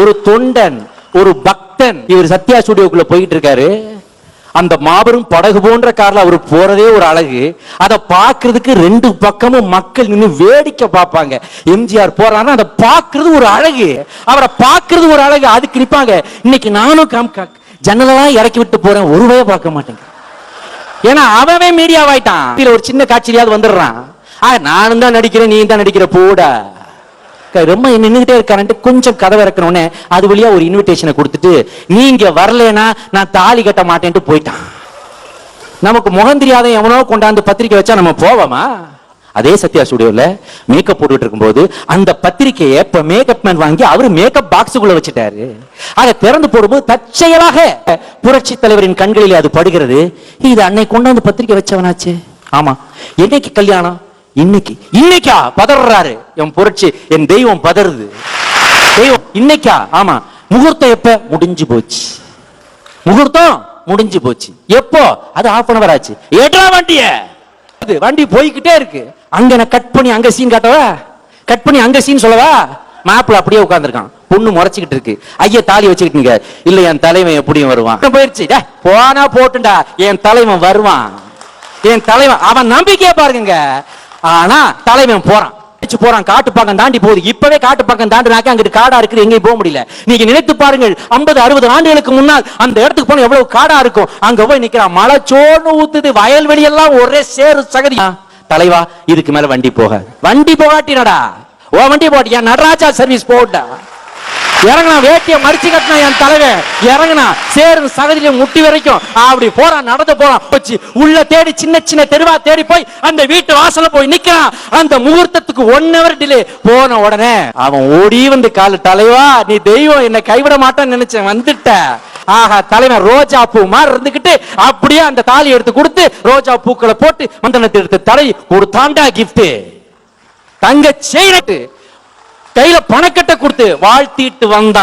ஒரு தொண்டன் ஒரு பக்தன் இவர் சத்யா ஸ்டுடியோக்குள்ள போயிட்டு இருக்காரு. அந்த மாபெரும் படகு போன்ற கார்ல அவர் போறதே ஒரு அழகு. அதை பார்க்கறதுக்கு ரெண்டு பக்கமும் மக்கள் நின்னு வேடிக்கை பார்ப்பாங்க. எம்ஜிஆர் போறாருன்னா அதை பார்க்கறது ஒரு அழகு. அவரை பார்க்கிறது ஒரு அழகு. அதுக்கு நிற்பாங்க இன்னைக்கு நானும் கம் ஜன்னலாம் இறக்கி விட்டு போறேன். ஒருவே பார்க்க மாட்டேங்க. ஏன்னா அவவே மீடியாவாயிட்டான் இதுல ஒரு சின்ன காட்சியிலாவது வந்துடுறான். நானும் தான் நடிக்கிறேன் நீ தான் நடிக்கிற போடா. ரொம்ப நின்றுகிட்டே இருக்காருன்ட்டு கொஞ்சம் கதவை இறக்கணுன்னே அது வழியா ஒரு இன்விடேஷனை கொடுத்துட்டு நீங்க வரலனா நான் தாலி கட்ட மாட்டேன்ட்டு போயிட்டான். நமக்கு முகம் தெரியாத எவனோ கொண்டாந்து பத்திரிக்கை வச்சா நம்ம போவோமா? அதே சத்யா ஸ்டுடியோல மேக்கப் போட்டுட்டு இருக்கும்போது அந்த பத்திரிக்கையை இப்ப மேக்கப் மேன் வாங்கி அவர் மேக்கப் பாக்ஸுக்குள்ள வச்சுட்டாரு. அதை திறந்து போடும்போது தற்செயலாக புரட்சி தலைவரின் கண்களிலே அது படுகிறது. இது அன்னை கொண்டாந்து பத்திரிக்கை வச்சவனாச்சு. ஆமா. என்னைக்கு கல்யாணம்? இன்னைக்கு இன்னைக்கா பதறாரு என் புரட்சி என் தெய்வம் பதறுது. தெய்வம் இன்னைக்கா ஆமா முகூர்த்தம் எப்ப? முடிஞ்சு போச்சு. முகூர்த்தம் முடிஞ்சு போச்சு. எப்போ? அது ஆஃப் அன் அவர் ஆச்சு. ஏற்றா வண்டிய? வண்டி போய்கிட்டே இருக்கு. அங்க நான் கட் பண்ணி அங்க சீன் காட்டவா? கட் பண்ணி அங்க சீன் சொல்லவா? மேப்ல அப்படியே உட்காந்துருக்கான் பொண்ணு முறைச்சிக்கிட்டு இருக்கு. ஐயா தாலி வச்சுக்கிட்டுங்க இல்ல என் தலைவன் எப்படியும் வருவான். போயிருச்சு. போனா போட்டுண்டா. என் தலைவன் வருவான். என் தலைவன் அவன் நம்பிக்கையை பாருங்க ஆனா தலைவன் போறான். போறான் காட்டு பக்கம் தாண்டி போகுது. இப்பவே காட்டு பக்கம் தாண்டினாக்க அங்கிட்டு காடா இருக்குது எங்கேயும் போக முடியல. நீங்க நினைத்து பாருங்கள் 50 அறுபது ஆண்டுகளுக்கு முன்னால் அந்த இடத்துக்கு போன எவ்வளவு காடா இருக்கும். அங்க போய் நிக்கிறான். மழை சோன்னு ஊத்துது வயல்வெளி எல்லாம் ஒரே சேரு சகதி. தலைவா இதுக்கு மேல வண்டி போகாது. வண்டி போகாட்டினடா. ஓ வண்டி போட்டியா நடராஜா சர்வீஸ் போட்டா இறங்கினா வேட்டியை மடிச்சு கட்டினா என் தலைவன். இறங்கினா சேரும் சகதியில முட்டி வரைக்கும். அப்படி போறான் நடந்து போறான் போச்சு உள்ள தேடி சின்ன சின்ன தெருவா தேடி போய் அந்த வீட்டு வாசல்ல போய் நிக்கிறான். அந்த முகூர்த்தத்துக்கு ஒன் ஹவர் டிலே போன உடனே அவன் ஓடி வந்து காலு தலைவா நீ தெய்வம் என்னை கைவிட மாட்டான்னு நினைச்சேன் வந்துட்ட. ஆஹா தலைவன் ரோஜா பூ மாதிரி இருந்துகிட்டு அப்படியே அந்த தாலி எடுத்து கொடுத்து ரோஜா பூக்களை போட்டு மந்தனத்தை எடுத்து தலை ஒரு தாண்டா கிஃப்ட் தங்க செய்யட்டு கையில பணக்கட்டை கொடுத்து வாழ்த்திட்டு வந்தான்.